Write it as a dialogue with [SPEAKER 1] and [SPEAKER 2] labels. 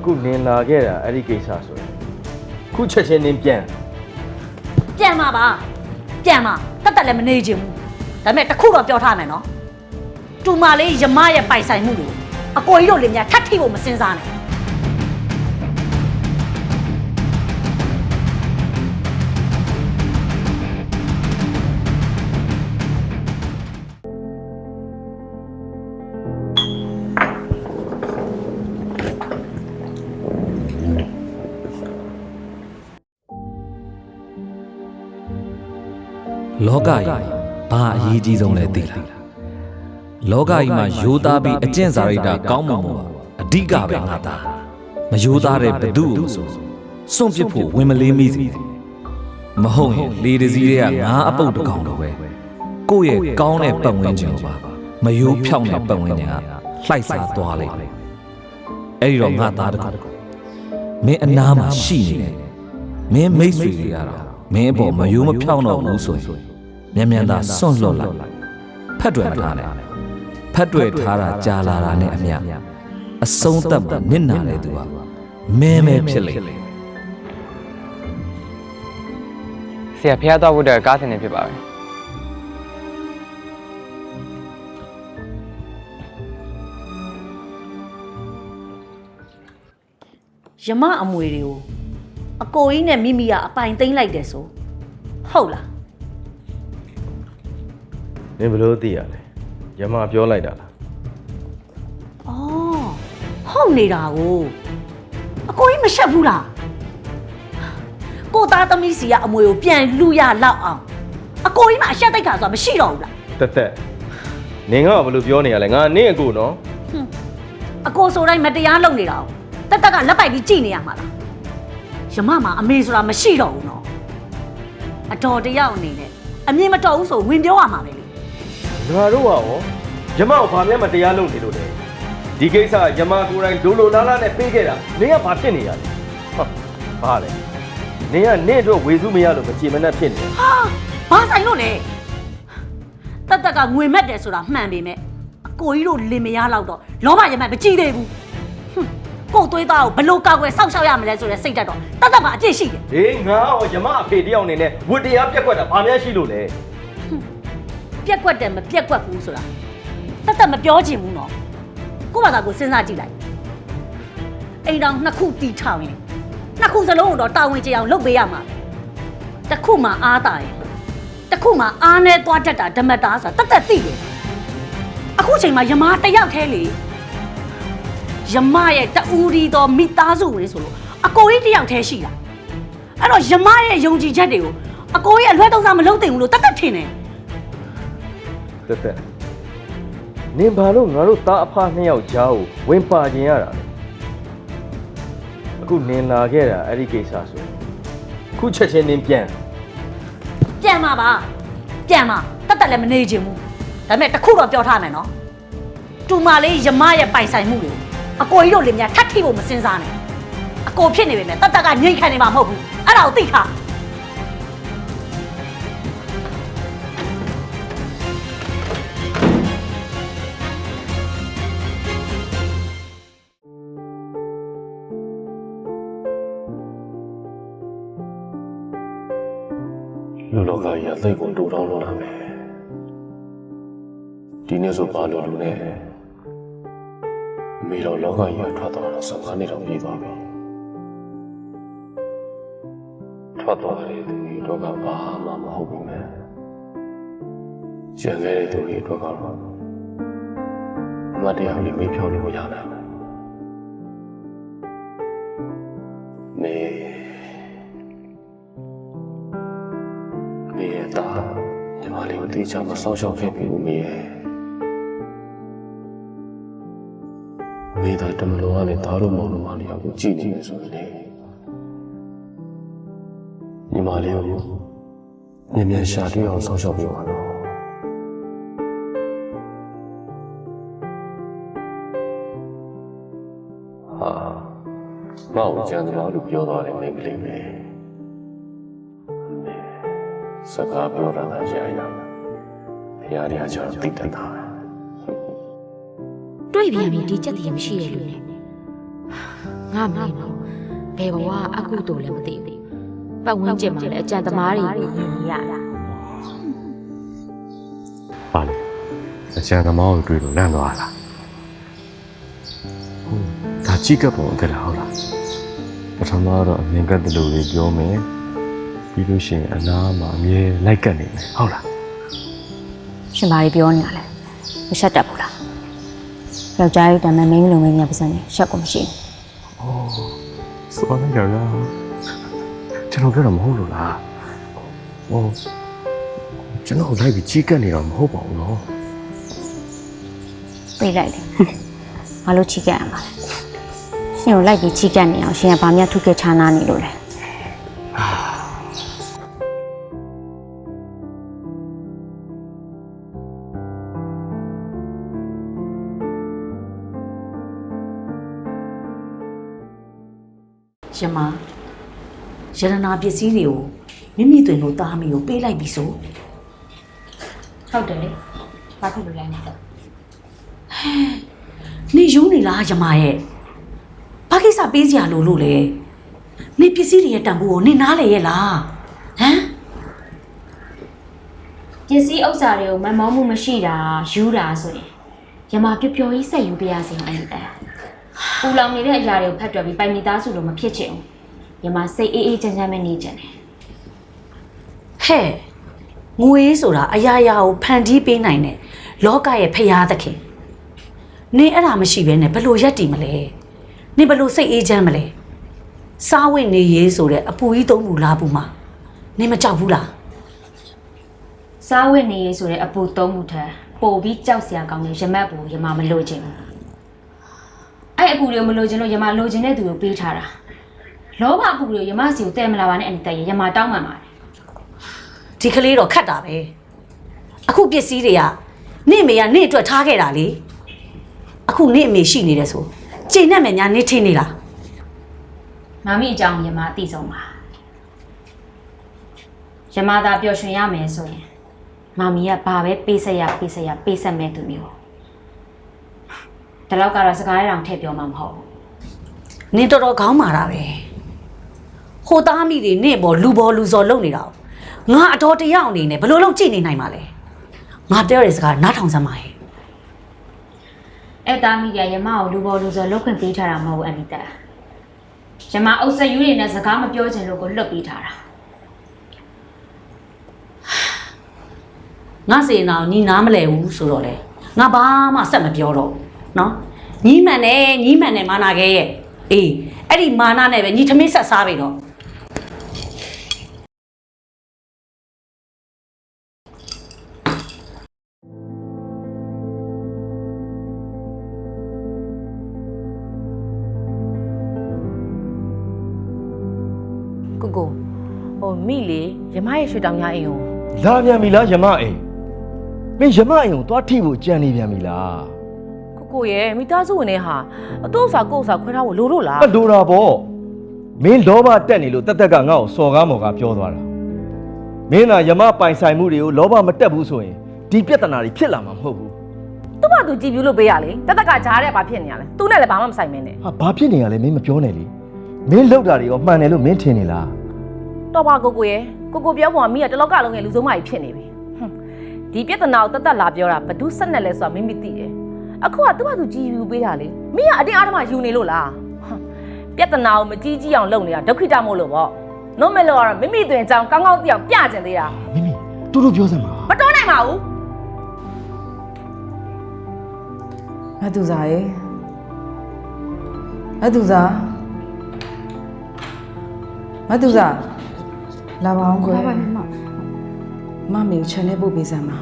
[SPEAKER 1] အခုနင်လာခဲ့တာအဲ့ဒီကိစ္စဆိုရင်ခုချက်ချင်းနင်ပြန်
[SPEAKER 2] ပြန်ပါပါပြန်ပါတတ်တတ်လည်းမနေချင်ဘူးဒါပေမဲ့တစ်ခုတော့ပြောထားမယ်နော်တူမလေးယမရဲ့ပိုင်ဆိုင်မှုတွေအကိုကြီးတို့လင်မြထပ်ထိဖို့မစင်စားနဲ့
[SPEAKER 3] လောကကြီးဘာအရေးကြီးဆုံးလဲသိလားလောကကြီးမှာရိုးသားပြီးအကျင့်စာရိတ္တကောင်းမွန်မှုအဓိကပဲငါသားမရိုးသားတဲ့ဘသူ့ကိုဆိုစွန့်ပစ်ဖို့ဝင်မလေးမိစီမဟုတ်ရင်လေတစည်းတွေကငါအပုတ်တစ်ကောင်တော့ပဲကိုယ့်ရဲ့ကောင်းတဲ့ပတ်ဝန်းကျင်ကိုပါမယိုးဖြောင်းတဲ့ပတ်ဝန်းကျင်ကလှိုက်စားသွားလိမ့်မယ်အဲ့ဒီတော့ငါသားတကူမင်းအနားမှာရှိနေတယ်မင်းမိတ်ဆွေတွေကတော့မင်းအပေါ်မယိုးမဖြောင်းတော့ဘူးဆိုရင် မြန်မြန်သာစွန့်လွတ်လိုက်ဖက်တွယ်မထားနဲ့ဖက်တွယ်ထားတာကြာလာတာနဲ့အမျှအဆုံးသတ်မှာနစ်နာတဲ့သူကမင်းပဲဖြစ်လိမ့်မယ်
[SPEAKER 4] ဆရာဖះသွားဖို့အတွက်ကားစင်နေဖြစ်ပါပဲ
[SPEAKER 2] ယမအမွေတွေကိုအကိုကြီးနဲ့မိမိကအပိုင်သိမ့်လိုက်တယ်ဆိုဟုတ်လား
[SPEAKER 1] နင်ဘယ်လို့သိရလဲယမပြောလိုက်တာလား
[SPEAKER 2] အော်ဟုတ်နေတာကိုအကိုကြီးမရှက်ဘူးလားကိုသားသမီးစီကအမွေကိုပြန်လူရလောက်အောင်အကိုကြီးမှအရှက်တိတ်ခါဆိုတာမရှိတော့ဘူးလား
[SPEAKER 1] တက်တက်နင်ကဘယ်လို့ပြောနေရလဲငါနင့်အကိုနော်
[SPEAKER 2] ဟွန်းအကိုဆိုတိုင်းမတရားလုပ်နေတာကိုတက်တက်ကလက်ပိုက်ပြီးကြည်နေရမှာလားယမမှာအမေဆိုတာမရှိတော့ဘူးနော်အတော်တယောက်အနေနဲ့အမြင်မတော်ဘူးဆိုဝင်ပြောရမှာပဲလေ
[SPEAKER 1] ငါတို့ကရောယမကိုဘာမှမတရားလုပ်နေလို့လဲဒီကိစ္စယမကိုယ်တိုင်ဒိုလိုလာလာနဲ့ပေးခဲ့တာနင်ကဘာဖြစ်နေရလဲဟာဘာလဲနင်ကနင့်အတွက်ဝေစုမရလို့မကြည်မနှက်ဖြစ်နေတယ်
[SPEAKER 2] ဟာဘာဆိုင်လို့လဲတက်တက်ကငွေမက်တယ်ဆိုတာမှန်ပေမဲ့အကိုကြီးတို့လင်မယားလောက်တော့လောဘရမတ်မကြည့်သေးဘူးဟွန်းကို့သွေးသားကိုဘယ်လို့ကောက်ွယ်စောက်ရှောက်ရမလဲဆိုတဲ့စိတ်ဓာတ်တော့တက်တက်ကအပြစ်ရှိတယ်
[SPEAKER 1] ဟေးငါရောယမအဖေတယောက်အနေနဲ့ဝတ္တရားပြက်ကွက်တာဘာများရှိလို့လဲ
[SPEAKER 2] ပြက်ကွက်တယ်မပြက်ကွက်ဘူးဆိုတာတက်တက်မပြောချင်ဘူးနော်ကို့ဘာသာကိုစဉ်းစားကြည့်လိုက်အိမ်တော်နှစ်ခုတီထောင်ရင်နှစ်ခုစလုံးကိုတော့တာဝန်ကျေအောင်လုပ်ပေးရမှာတစ်ခုမှအားတာရင်တစ်ခုမှအားနဲ့သွားတတ်တာဓမ္မတာဆိုတာတက်တက်သိတယ်အခုချိန်မှာယမားတစ်ယောက်သေးလေယမရဲ့တူရီတော်မိသားစုဝင်ဆိုလို့အကိုကြီးတစ်ယောက်သေးရှိတာအဲ့တော့ယမရဲ့ယုံကြည်ချက်တွေကိုအကိုကြီးအလွဲသုံးစားမလုပ်သင့်ဘူးလို့တက်တက်ထင်တယ်
[SPEAKER 1] တက်တက်နင်ဘာလို့ငါတို့သားအဖနှစ်ယောက်ကြားကိုဝင်ပါခြင်းရတာလဲအခုနင်လာခဲ့တာအဲ့ဒီကိစ္စဆိုရင်ခုချက်ချင်းနင်ပြန်
[SPEAKER 2] ပြန်มาပါပြန်มาတက်တက်လည်းမနေချင်ဘူးဒါပေမဲ့တစ်ခုတော့ပြောထားမယ်နော်တူမလေးယမရဲ့ပိုင်ဆိုင်မှုတွေကိုအကိုကြီးတို့လည်းများထပ်ထိဖို့မစင်စားနဲ့အကိုဖြစ်နေပေမဲ့တက်တက်ကငြိမ်ခံနေမှာမဟုတ်ဘူးအဲ့ဒါကိုသိထား
[SPEAKER 5] လူလောကကြီးကသိပ်ကိုတူတောင်းလို့လာမယ်ဒီနေ့ဆိုပါလို့လူနဲ့အမေတော်လောကကြီးကထွက်သွားတော့15နှစ်တော့ပြီးသွားပြီထွက်သွားတဲ့သူတွေတော့ကဘာမှမဟုတ်ဘူးမယ်ကျန်ခဲ့တဲ့သူတွေတော့ကတော့အမတ်တရားလေးမေးဖြောလို့ရလာတယ်နေ တေချာမဆောက်ရှောက်ခဲ့ပြီဦးမေရဲ့မေသားတမလို့ကနေသားတို့မောင်တို့မလေးကိုကြည်နေတယ်ဆိုရင်လေညီမလေးကိုမြန်မြန်ရှာတွေ့အောင်ဆောက်ရှောက်ပြပါတော့ဟာမောင်ကျန်သမားလို့ပြောသွားတယ်မိန်းကလေးပဲစကားပြောတာလည်းရိုင်းတာဖ ရားရကျတော့တိတ်တတ်တာပဲ
[SPEAKER 6] တွေ့ပြန်ပြီဒီချက်တည်းမရှိရလို့လေငါမင်းတော့ဘယ်ဘဝအကုသို့လည်းမသိဘူးပတ်ဝန်းကျင်မှာလည်းအကြံသမားတွေကိုမြင်ရတာ
[SPEAKER 5] ပါလေအချမ်းသမားကိုတွေ့လို့လန့်သွားလားဟုတ်ဒါကြည့်ကပ်ပုံတက်လာဟုတ်လားပထမတော့အမြင်ကပ်တယ်လို့လေးပြောမယ်ပြီးလို့ရှိရင်အနားမှာအမြဲလိုက်ကပ်နေမယ်ဟုတ်လား
[SPEAKER 7] ရှင်ဘာတွေပြောနေရလဲမရှက်တတ်ဘူးလားယောက်ျားကြီးတမ်းမဲ့မင်းလိုမင်းညာပါစံနေရှက်ကိုမရှိဘူး
[SPEAKER 5] စောနေကြလားကျွန်တော်ပြောတာမဟုတ်လို့လားဟိုကျွန်တော်လိုက်ပြီးကြည့်ကပ်နေတော့မဟုတ်ပါဘူးနော်
[SPEAKER 7] ပြေးလိုက်တယ်ဘာလို့ချီကက်ရမှာလဲရှင်ကိုလိုက်ပြီးချီကက်နေအောင်ရှင်ကဘာမှထုခဲ့ချာနာနေလို့လဲ
[SPEAKER 2] ရမရတနာပစ္စည်းတွေကိုမိမိတွင်လို့တားမိကိုပေးလိုက်ပြီဆို
[SPEAKER 7] ဟုတ်တယ်လေဘာဖြစ်လို့လဲမသိ
[SPEAKER 2] နေယုံနေလားရမရဲ့ဘာကိစ္စပေးစရာလို့လို့လဲနေပစ္စည်းတွေရဲ့တန်ဖိုးကိုနေနားလေရဲ့လားဟမ်
[SPEAKER 6] ပစ္စည်းဥစ္စာတွေကိုမမောမှုမရှိတာယူတာဆိုရင်ယမပျော်ပျော်ကြီးဆက်ယူပြရစီအောင်အဲ့ဒါ ပူလောင်နေတဲ့အရာတွေကိုဖတ်တွယ်ပြီးပိုင်မိသားစုလိုမဖြစ်ချင်ဘူးယမစိတ်အေးအေးချမ်းချမ်းပဲနေချင်တယ်
[SPEAKER 2] ဟဲ့ငွေဆိုတာအရာရာကိုဖန်တီးပေးနိုင်တဲ့လောကရဲ့ဖရာသခင်နေအဲ့ဒါမရှိဘဲနဲ့ဘယ်လိုရက်တည်မလဲနေဘယ်လိုစိတ်အေးချမ်းမလဲစားဝတ်နေရေးဆိုတဲ့အပူကြီးသုံးပူလားပူမှာနေမကြောက်ဘူးလား
[SPEAKER 6] စားဝတ်နေရေးဆိုတဲ့အပူသုံးမှုထက်ပိုပြီးကြောက်စရာကောင်းတဲ့ရမတ်ပူယမမလိုချင်ဘူး အဲ့အပူတွေကိုမလိုချင်လို့ယမလိုချင်တဲ့သူကိုပေးထားတာလောဘအပူတွေကိုယမစီကိုတဲမလာပါနဲ့အနေနဲ့ယမတောင်းပန်ပါတယ်
[SPEAKER 2] ဒီကလေးတော့ခတ်တာပဲအခုပစ္စည်းတွေကနေအမေကနေအတွက်ထားခဲ့တာလေအခုနေအမေရှိနေတယ်ဆိုချိန်နဲ့မယ်ညာနေထင်းနေလား
[SPEAKER 6] မမီအကြောင်းယမအသိဆုံးပါယမသာပျော်ရွှင်ရမယ်ဆိုရင်မမီကဘာပဲပေးဆက်ရပေးဆက်ရပေးဆက်မဲ့သူမျိုး ဒါတော့ကတော့စကားရအောင်ထည့်ပြောမှာမဟုတ်ဘူး
[SPEAKER 2] နေတော်တော်ခေါင်းမာတာပဲဟိုသားမိတွေနေပေါ်လူပေါ်လူစော်လုံနေတာကိုငါအတော်တယောက်အနေနဲ့ဘယ်လိုလုပ်ကြည့်နေနိုင်မှာလဲငါပြောတဲ့စကားနားထောင်စမ်းပါရဲ့
[SPEAKER 6] အဲ့သားမိကယမကိုလူပေါ်လူစော်လောက်ခွင့်ပေးထားတာမဟုတ်ဘူးအနိတာယမအုပ်ဆက်ယူတွေနဲ့စကားမပြောချင်လို့ကိုလွတ်ပေးထားတာ
[SPEAKER 2] ငါစေနာကိုညီနားမလဲဘူးဆိုတော့လေငါဘာမှဆက်မပြောတော့ဘူး နော်ညီမှန်တယ်ညီမှန်တယ်မာနာခဲရဲ့အေးအဲ့ဒီမာနာနဲ့ပဲညီထမင်းဆက်စားပြီတော့
[SPEAKER 8] ကိုကိုဟိုမိလေရမရဲ့ရွှေတောင်ညာအိမ်ကို
[SPEAKER 1] လာပြန်ပြီလားယမအိမ်မင်းယမအိမ်ကိုသွားထိဖို့ကြံနေပြန်ပြီလား
[SPEAKER 8] ကိုကိုရဲ့မိသားစုဝင်တွေဟာအတော့စာကိုယ့်စာခွဲထားဖို့လိုလို့လား
[SPEAKER 1] မလိုတာပေါ့မင်းလောဘတက်နေလို့တက်တက်ကငါ့ကိုစော်ကားမော်ကားပြောသွားတာမင်းသာယမပိုင်ဆိုင်မှုတွေကိုလောဘမတက်ဘူးဆိုရင်ဒီပြဿနာတွေဖြစ်လာမှာမဟုတ်ဘူး
[SPEAKER 8] သူ့ဘာသူကြည်ပြူလို့ပေးရလေတက်တက်ကကြားတဲ့ဘာဖြစ်နေရလဲသူနဲ့လည်းဘာမှမဆိုင်မင်းနဲ့
[SPEAKER 1] ဟာဘာဖြစ်နေရလဲမင်းမပြောနဲ့လေမင်းလောက်တာတွေရောမှန်တယ်လို့မင်းထင်နေလား
[SPEAKER 8] တော့ပါကိုကိုရဲ့ကိုကိုပြောပုံကမိကတလောကလုံးရဲ့လူဆုံးမကြီးဖြစ်နေပြီဟွန်းဒီပြဿနာကိုတက်တက်လာပြောတာဘသူဆက်နဲ့လဲဆိုတာမိမိသိတယ် အခုကသူ့ဘာသူကြည်ပြူပေးတာလေမိကအတင်းအားဓမ္မယူနေလို့လားဟွန်းပြဿနာကိုမကြီးကြီးအောင်လုပ်နေတာဒုက္ခိတမို့လို့ပေါ့နော်မဲလို့ကတော့မိမိတွင်အကြောင်းကောင်းကောင်းသိအောင်ပြကျင်သေးတာ
[SPEAKER 1] မိမိတူတူပြောစမ်းပါ
[SPEAKER 8] မတော်နိုင်ပါဘူး
[SPEAKER 9] မတူစားရေမတူစားမတူစားလာပါအောင်ကွယ်မမမေကိုခြံထဲပို့ပေးစမ်းပါ